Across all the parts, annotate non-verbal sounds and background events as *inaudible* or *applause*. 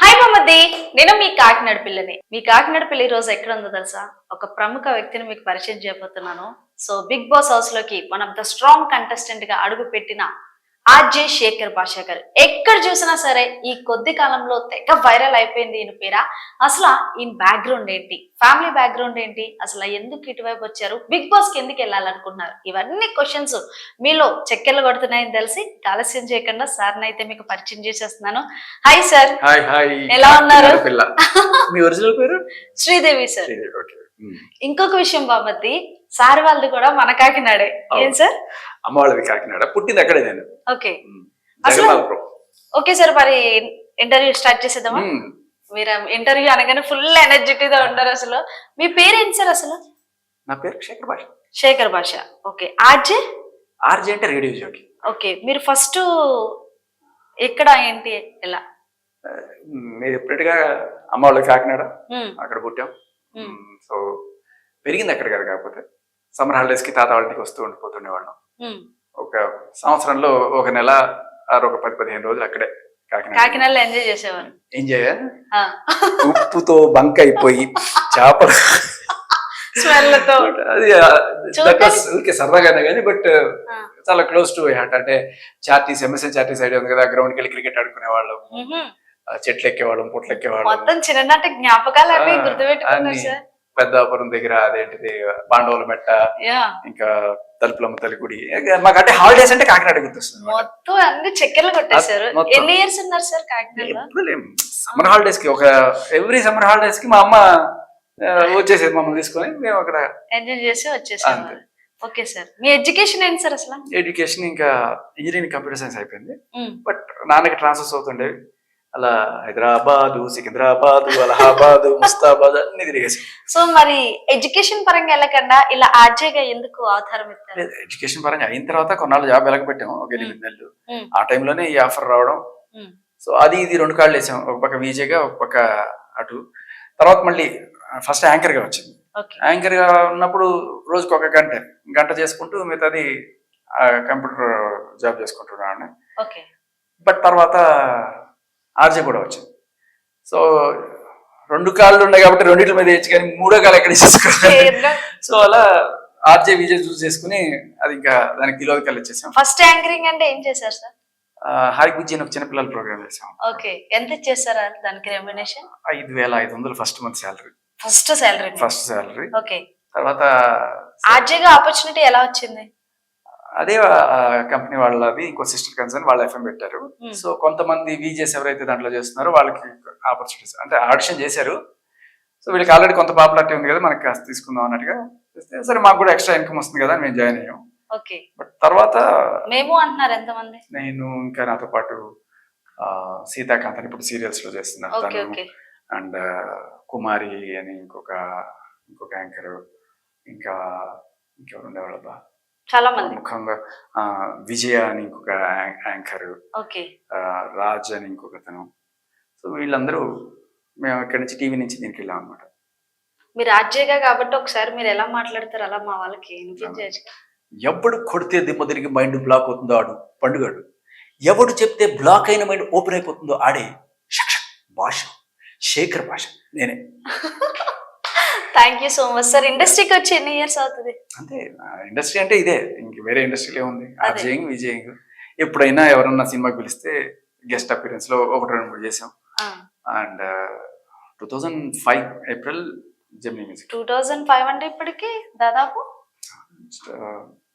Hi మమ్మది నేను మీ కాకినాడ పిల్లని. మీ కాకినాడ పిల్ల రోజు ఎక్కడ ఉందో తెలుసా? ఒక ప్రముఖ వ్యక్తిని మీకు పరిచయం చేయబోతున్నాను. సో బిగ్ బాస్ హౌస్లోకి వన్ ఆఫ్ ద స్ట్రాంగ్ కంటెస్టెంట్గా అడుగు పెట్టిన ఆర్జే శేఖర్ భాషా గారు ఎక్కడ చూసినా సరే ఈ కొద్ది కాలంలో తెగ వైరల్ అయిపోయింది ఈయన పేర? అసలు ఈయన బ్యాక్గ్రౌండ్ ఏంటి? ఫ్యామిలీ బ్యాక్గ్రౌండ్ ఏంటి? అసలు ఎందుకు ఇటువైపు వచ్చారు? బిగ్ బాస్కి ఎందుకు వెళ్ళాలనుకుంటున్నారు? ఇవన్నీ క్వశ్చన్స్ మీలో చక్కెర్లు కొడుతున్నాయని తెలిసి ఆలస్యం చేయకుండా సార్ని అయితే మీకు పరిచయం చేసేస్తున్నాను. హాయ్ సార్ ఎలా ఉన్నారు? పిల్ల. *laughs* మీ ఒరిజినల్ పేరు? శ్రీదేవి సార్. ఇంకొక విషయం బాబద్ది సార్ వాళ్ళది కూడా మన కాకినాడే. ఏం. సార్? అమ్మ వాళ్ళది కాకినాడ. పుట్టింది అక్కడే నేను. ఓకే. ఓకే సార్ మరి ఇంటర్వ్యూ స్టార్ట్ చేసేద్దామా. మీరు ఇంటర్వ్యూ అనగానే ఫుల్ ఎనర్జెటిక్గా ఉంటారు అసలు. మీ పేరేంటి సార్ అసలు? నా పేరు Shekhar Basha. Shekhar Basha. Okay. RJ RJ అంటే రేడియో జోకి. ఓకే. మీరు ఫస్ట్ ఎక్కడ ఏంటి ఎలా? మీరు ఎప్పుడైనా అమ్మ వాళ్ళది కాకినాడ అక్కడ పుట్టాం. సో పెరిగింది అక్కడ కదా కాకపోతే. సమ్మర్ హాలిడేస్కి తాత వాళ్ళ ఇంటికి వస్తూ ఉండిపోతుండే వాళ్ళం ఉమ్. ఒక సంవత్సరంలో ఒక నెల ఆరు ఒక పది పదిహేను రోజులు అక్కడే కాకినాడలో ఎంజాయ్ చేసేవారు ఎంజాయ్? ఉప్పుతో బంక్ అయిపోయి చేపలు *laughs* అది ఊరికే సరదాగానే కానీ బట్. చాలా క్లోజ్ టు హార్ట్. అంటే చార్టీస్ ఎంఎస్ఎన్ చార్టీస్ ఐడియా ఉంది కదా గ్రౌండ్కి వెళ్ళి క్రికెట్ ఆడుకునే వాళ్ళం. చెట్లు ఎక్కేవాళ్ళం పుట్లు ఎక్కేవాళ్ళం మొత్తం చిన్ననాటి జ్ఞాపకాలు అవి గుర్తుపెట్టుకున్నారు. సార్. పెద్దాపురం దగ్గర అదేంటిది పాండవుల మెట్ట ఇంకా తలుపులమ్మ తల్లి గుడి. ఇక మాకు అంటే హాలిడేస్ అంటే కాకినాడ గుర్తొస్తుంది. మొత్తం అన్ని చక్కెరలు కొట్టేశారు. ఎన్ని ఇయర్స్ ఉన్నారు సార్ లేం. సమ్మర్ హాలిడేస్కి ఒక ఎవ్రీ సమ్మర్ హాలిడేస్కి మా అమ్మ వచ్చేసేది మమ్మల్ని తీసుకొని మేము అక్కడ ఎంజాయ్ చేసి వచ్చేసారు అంతే. Okay sir. మీ ఎడ్యుకేషన్ ఏంటి సార్ అసలు? ఎడ్యుకేషన్ ఇంకా ఇంజనీరింగ్ కంప్యూటర్ సైన్స్ అయిపోయింది. బట్ నాన్నకి ట్రాన్స్ఫర్స్ అవుతుండేవి. అలా హైదరాబాదు సికింద్రాబాదు అలహాబాదు *laughs* ముస్తాబాద్ అన్ని తిరిగేసి. సో మరి ఎడ్యుకేషన్ పరంగా వెళ్ళకుండా ఇలా ఆర్జేగా ఎందుకు అవతారం ఎత్తారు? ఎడ్యుకేషన్ పరంగా అయిన తర్వాత కొన్నాళ్ళు జాబ్ వెలగబెట్టాము ఒక ఎనిమిది నెలలు. ఆ టైంలోనే ఈ ఆఫర్ రావడం. సో అది ఇది రెండు కాళ్ళు వేసాం ఒక పక్క విజేగా ఒక పక్క అటు. తర్వాత మళ్ళీ ఫస్ట్ యాంకర్గా వచ్చింది. యాంకర్గా ఉన్నప్పుడు రోజుకి ఒక గంట గంట చేసుకుంటూ మిగతాది కంప్యూటర్ జాబ్ చేసుకుంటున్నాను. ఓకే. బట్ తర్వాత ఆర్జే కూడా వచ్చింది. సో రెండు కాళ్ళు ఉన్నాయి కాబట్టి రెండింటి మీద వేయచ్చు కానీ మూడో కాలు ఎక్కడ చేసుకోవాలి సో అలా ఆర్జే విజయ్ చూస్ చేసుకుని అది ఇంకా దానికి కిలో కాలు ఇచ్చేసాం ఫస్ట్ యాంకరింగ్ అంటే ఏం చేశారు సార్? బుజ్జి అని ఒక చిన్నపిల్లల ప్రోగ్రామ్ చేసాం ఓకే. ఎంత ఇచ్చేసారా దానికి రెమ్యునేషన్? ఐదు వేల ఐదు వందలు first month salary. First salary. First salary. Okay. తర్వాత ఆర్జేగా ఆపర్చునిటీ ఎలా వచ్చింది? అదే కంపెనీ వాళ్ళది ఇంకో సిస్టర్ కన్సర్న్ వాళ్ళు ఎఫ్ఎం పెట్టారు. Hmm. సో కొంతమంది విజేస్ ఎవరైతే దాంట్లో చేస్తున్నారో వాళ్ళకి ఆపర్చునిటీస్ అంటే ఆడిషన్ చేశారు. సో వీళ్ళకి ఆల్రెడీ కొంత పాపులారిటీ ఉంది కదా మనకి కాస్త తీసుకుందాం అన్నట్టుగా సరే మాకు కూడా ఎక్స్ట్రా ఇన్కమ్ వస్తుంది కదా అని మేము జాయిన్ అయ్యాం. ఓకే. బట్ తర్వాత మేము అంటున్నారు ఎంతమంది? నేను ఇంకా నాతో పాటు సీతాకాంత్ అని ఇప్పుడు సీరియల్స్లో చేస్తున్నారు ఓకే తను ఓకే. అండ్ కుమారి అని ఇంకొక ఇంకొక యాంకర్ ఇంకా ఇంకెవరు ఉండేవాళ్ళబ్బా? చాలా మంది ముఖంగా ఆ, విజయ అని ఇంకొక యాంకర్ ఓకే. రాజ్ అని ఇంకొక అతను సో వీళ్ళందరూ మేము ఇక్కడి నుంచి టీవీ నుంచి దీనికి వెళ్ళాం అనమాట మీరు ఆర్జేగా కాబట్టి ఒకసారి మీరు ఎలా మాట్లాడతారు అలా మా వాళ్ళకి ఎవడు కొడితే దిమ్మ తిరిగి మైండ్ బ్లాక్ అవుతుందో ఆడు పండుగాడు. ఎవడు చెప్తే బ్లాక్ అయిన మైండ్ ఓపెన్ అయిపోతుందో ఆడే భాష శేఖర్ భాష నేనే. *laughs* Thank you so much sir ఇండస్ట్రీకి వచ్చి ఎన్ని ఇయర్స్ అవుతుంది? అంతే ఇండస్ట్రీ అంటే ఇదే. ఇంక వేరే ఇండస్ట్రీలో ఏముంది అదే. ఆర్జేయింగ్ విజయింగ్ ఎప్పుడైనా ఎవరన్నా సినిమాకి పిలిస్తే గెస్ట్ అపీరెన్స్లో ఒకటి రెండు మూడు చేసాం. And two thousand five April Gemini music two thousand five అంటే ఇప్పటికి దాదాపు?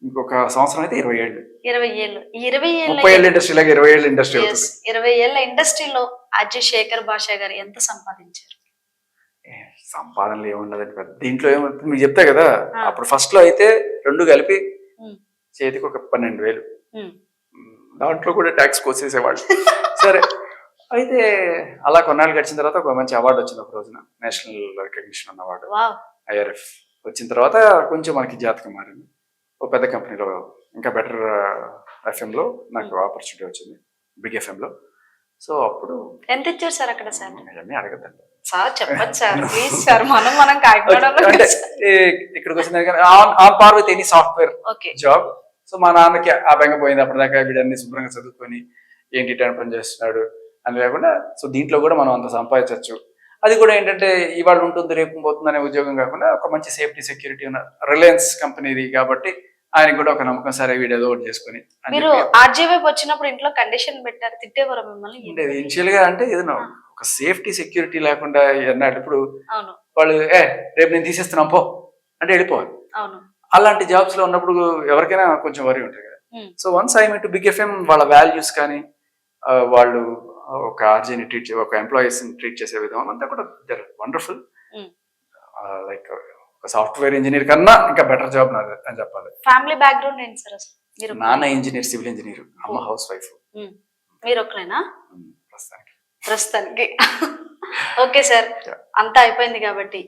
ఇంకొక సంవత్సరం అయితే ఇరవై ఏళ్ళు. ఇరవై ఏళ్ళు. ఇరవై ముప్పై ఏళ్ళ ఏళ్ళ ఇండస్ట్రీలాగా ఇరవై ఏళ్ళ ఇండస్ట్రీ ఇరవై ఏళ్ళ ఇండస్ట్రీలో అజయ్ శేఖర్ భాషా గారు ఎంత సంపాదించారు? సంపాదనలు ఏముండదండి. పెద్ద దీంట్లో ఏమవుతుంది మీకు చెప్తా కదా. అప్పుడు ఫస్ట్లో అయితే రెండు కలిపి. చేతికి ఒక పన్నెండు వేలు. దాంట్లో కూడా ట్యాక్స్ కోసేసేవాళ్ళు. సరే అయితే అలా కొన్నాళ్ళు గడిచిన తర్వాత ఒక మంచి అవార్డు వచ్చింది ఒక రోజున. నేషనల్ రికగ్నిషన్ ఉన్న అవార్డు ఐఆర్ఎఫ్ వచ్చిన తర్వాత కొంచెం మనకి జాతకం మారింది. ఒక పెద్ద కంపెనీలో ఇంకా బెటర్ ఎఫ్ఎంలో నాకు ఆపర్చునిటీ వచ్చింది. బిగ్ ఎఫ్ఎంలో. సో అప్పుడు ఎంత ఇచ్చారు సార్ అక్కడ సార్? అవన్నీ అడగద్దండి. సార్ చెప్పండి సార్ ప్లీజ్ సార్ మనం మనం కాకినాడలో ఇక్కడికి వచ్చిన on on par with any software job so మా నాన్నకి ఆ బెంగ పోయింది అప్పటిదాకా వీడన్ని శుభ్రంగా చదువుకొని ఏంటి ఇటాని పని చేస్తున్నాడు అని లేకుండా సో దీంట్లో కూడా మనం అంత సంపాదించవచ్చు. అది కూడా ఏంటంటే ఇవాళ ఉంటుంది రేపు పోతుంది అనే ఉద్యోగం కాకుండా ఒక మంచి సేఫ్టీ సెక్యూరిటీ ఉన్న రిలయన్స్ కంపెనీది కాబట్టి ఆయనకు కూడా ఒక నమ్మకం సరే వీడు ఏదో ఒకటి చేసుకుని మీరు చెప్పి ఆర్జే వైపు వచ్చినప్పుడు ఇంట్లో కండిషన్ పెట్టారు తిట్టేవారు మిమ్మల్ని? ఉండేది. ఇనిషియల్గా అంటే ఏదైనా ఒక సేఫ్టీ సెక్యూరిటీ లేకుండా అవును. వాళ్ళు ఏ రేపు నేను తీసేస్తున్నాం పో అంటే వెళ్ళిపోవాలి. అలాంటి జాబ్స్లో ఉన్నప్పుడు ఎవరికైనా కొంచెం వరి ఉంటుంది కదా. So once I to big FM వాళ్ళ వాల్యూస్ కానీ వాళ్ళు ఒక ఆర్జీని ట్రీట్ ఒక ఎంప్లాయీస్ ట్రీట్ చేసే విధానం అంతా కూడా వండర్ఫుల్ Hmm. లైక్ ఒక సాఫ్ట్వేర్ ఇంజనీర్ కన్నా ఇంకా బెటర్ జాబ్ నాది అని చెప్పాలి. ఫ్యామిలీ బ్యాక్గ్రౌండ్ ఏంటి సార్ మీరు నాన్న ఇంజనీర్ సివిల్ ఇంజనీర్ అమ్మ హౌస్ వైఫ్ మీరు ఒక్కలేనా? ప్రస్తుతానికి. ప్రస్తుతానికి. *laughs* Okay sir. అంతా అయిపోయింది కాబట్టి.